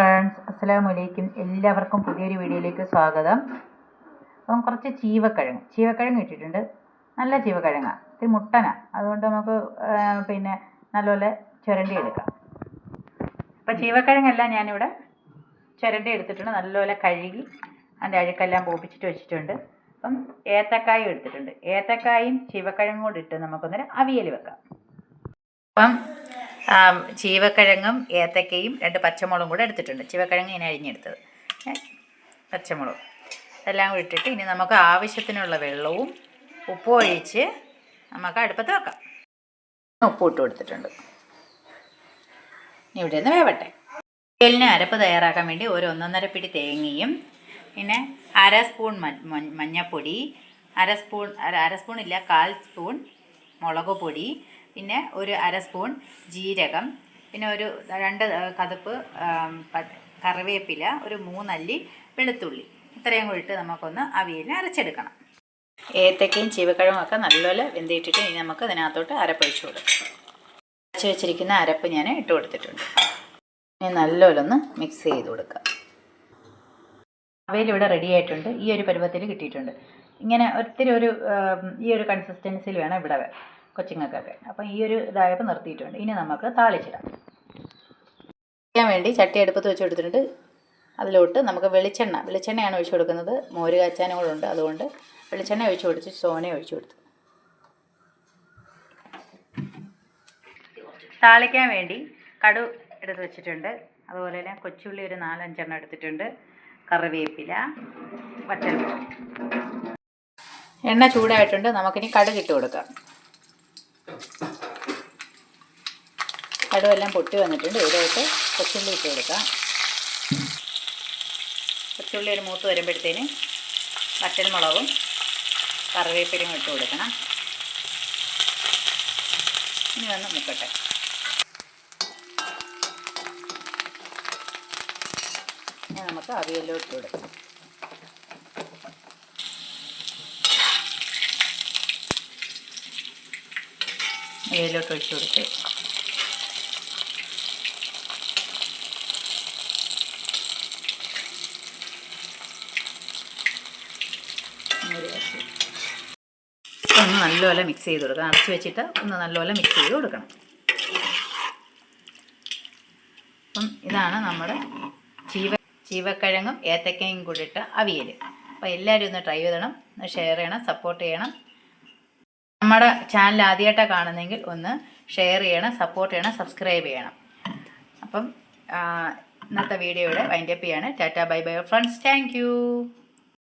Friends അസ്സലാമു അലൈക്കും എല്ലാവർക്കും പുതിയൊരു വീഡിയോയിലേക്ക് സ്വാഗതം. അപ്പം കുറച്ച് ചീവക്കിഴങ്ങ്. ചീവക്കിഴങ്ങ് ഇട്ടിട്ടുണ്ട്. നല്ല ചീവക്കിഴങ്ങാണ് ഇത് മുട്ടന. അതുകൊണ്ട് നമുക്ക് പിന്നെ നല്ലപോലെ ചുരണ്ടി എടുക്കാം. അപ്പം ചീവക്കിഴങ്ങെല്ലാം ഞാനിവിടെ ചുരണ്ടി എടുത്തിട്ടുണ്ട്. നല്ലപോലെ കഴുകി അതിന്റെ അഴുക്കെല്ലാം പോപ്പിച്ചിട്ട് വെച്ചിട്ടുണ്ട്. അപ്പം ഏത്തക്കായും എടുത്തിട്ടുണ്ട്. ഏത്തക്കായും ചീവക്കിഴങ്ങും കൂടി ഇട്ട് നമുക്കൊന്നൊരു അവിയൽ വെക്കാം. അപ്പം ചീവക്കിഴങ്ങും ഏത്തക്കയും രണ്ട് പച്ചമുളകും കൂടെ എടുത്തിട്ടുണ്ട്. ചീവക്കിഴങ്ങ് ഇങ്ങനെ അരിഞ്ഞെടുത്തത്. പച്ചമുളക്. എല്ലാം കൂടി ഇട്ടിട്ട് ഇനി നമുക്ക് ആവശ്യത്തിനുള്ള വെള്ളവും ഉപ്പും ഒഴിച്ച് നമുക്ക് അടുപ്പത്ത് വെക്കാം. ഉപ്പ് ഇട്ട് കൊടുത്തിട്ടുണ്ട്. ഇനി ഇവിടെ നിന്ന് വേവട്ടെ. തേലിന് അരപ്പ് തയ്യാറാക്കാൻ വേണ്ടി ഒരു ഒന്നൊന്നര പിടി തേങ്ങയും പിന്നെ അര സ്പൂൺ മഞ്ഞപ്പൊടി അര സ്പൂൺ അര സ്പൂൺ ഇല്ല കാൽ സ്പൂൺ മുളക് പൊടി പിന്നെ ഒരു അര സ്പൂൺ ജീരകം പിന്നെ ഒരു രണ്ട് കതുപ്പ് കറിവേപ്പില ഒരു മൂന്നല്ലി വെളുത്തുള്ളി. ഇത്രയും കൂടി ഇട്ട് നമുക്കൊന്ന് അവിയലിനെ അരച്ചെടുക്കണം. ഏത്തക്കയും ചീവക്കിഴങ്ങും ഒക്കെ നല്ലപോലെ വെന്തിയിട്ടിട്ട് ഇനി നമുക്ക് അതിനകത്തോട്ട് അരപ്പൊഴിച്ചു കൊടുക്കാം. അരച്ച് വെച്ചിരിക്കുന്ന അരപ്പ് ഞാൻ ഇട്ട് കൊടുത്തിട്ടുണ്ട്. ഇനി നല്ലപോലെ ഒന്ന് മിക്സ് ചെയ്ത് കൊടുക്കാം. അവയിലിവിടെ റെഡി ആയിട്ടുണ്ട്. ഈ ഒരു പരുവത്തിൽ കിട്ടിയിട്ടുണ്ട്. ഇങ്ങനെ ഒത്തിരി ഒരു ഈ ഒരു കൺസിസ്റ്റൻസിയിൽ വേണം ഇവിടെ കൊച്ചുങ്ങൾക്കൊക്കെ. അപ്പം ഈ ഒരു ഇതായപ്പോൾ നിർത്തിയിട്ടുണ്ട്. ഇനി നമുക്ക് താളിച്ചിടാം. ചെയ്യാൻ വേണ്ടി ചട്ടി അടുപ്പത്ത് വെച്ച് കൊടുത്തിട്ടുണ്ട്. അതിലോട്ട് നമുക്ക് വെളിച്ചെണ്ണ വെളിച്ചെണ്ണയാണ് ഒഴിച്ചു കൊടുക്കുന്നത്. മോര് കാച്ചാനും കൂടെ ഉണ്ട്. അതുകൊണ്ട് വെളിച്ചെണ്ണ ഒഴിച്ചു കൊടുത്ത് സോന ഒഴിച്ചു കൊടുത്തു. താളിക്കാൻ വേണ്ടി കടു എടുത്ത് വെച്ചിട്ടുണ്ട്. അതുപോലെ തന്നെ കൊച്ചുള്ളി ഒരു നാലഞ്ചെണ്ണം എടുത്തിട്ടുണ്ട്. കറിവേപ്പില വറ്റൽ എണ്ണ ചൂടായിട്ടുണ്ട്. നമുക്കിനി കടുകിട്ട് കൊടുക്കാം. കടുവെല്ലാം പൊട്ടി വന്നിട്ടുണ്ട്. ഇതിലോട്ട് കൊച്ചുള്ളി ഇട്ട് കൊടുക്കാം. കൊച്ചുള്ളി ഒരു മൂത്ത് വരുമ്പോഴത്തേന് വറ്റൽമുളകും കറിവേപ്പിലയും ഇട്ട് കൊടുക്കണം. ഇനി വന്ന് മുക്കട്ടെ ഇനി നമുക്ക് ഇട്ട് കൊടുക്കാം. ഏലോട്ട് ഒഴിച്ചു കൊടുത്ത് ഒരു കഷ്ണം. ഒന്ന് നല്ലപോലെ മിക്സ് ചെയ്ത് കൊടുക്കണം. അടച്ച് വെച്ചിട്ട് ഒന്ന് നല്ലപോലെ മിക്സ് ചെയ്ത് കൊടുക്കണം. അപ്പം ഇതാണ് നമ്മുടെ ചീവ ചീവക്കിഴങ്ങും ഏത്തക്കയും കൂടി ഇട്ട അവിയൽ അപ്പോൾ എല്ലാവരും ഒന്ന് ട്രൈ ചെയ്തണം. ഒന്ന് ഷെയർ ചെയ്യണം സപ്പോർട്ട് ചെയ്യണം. നമ്മുടെ ചാനൽ ആദ്യമായിട്ടാണ് കാണുന്നതെങ്കിൽ ഒന്ന് ഷെയർ ചെയ്യണം സപ്പോർട്ട് ചെയ്യണം സബ്സ്ക്രൈബ് ചെയ്യണം. അപ്പം ഇന്നത്തെ വീഡിയോയുടെ വൈൻഡപ്പ് ചെയ്യാണ്. Tata bye bye friends thank